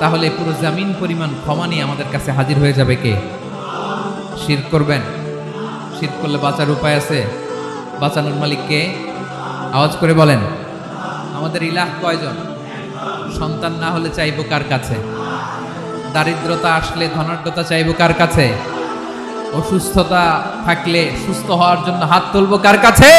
তাহলে পুরো জামিন পরিমাণ ক্ষমা নিয়ে আমাদের কাছে হাজির হয়ে যাবে কে? শির করবেন। শির করলে বাঁচার উপায় আছে। বাঁচানোর মালিককে আওয়াজ করে বলেন, আমাদের ইলাহ কয়জন? সন্তান না হলে চাইব কার কাছে? দারিদ্রতা আসলে ধনাঢ্যতা চাইব কার কাছে? অসুস্থতা থাকলে সুস্থ হওয়ার জন্য হাত তুলবো কার কাছে?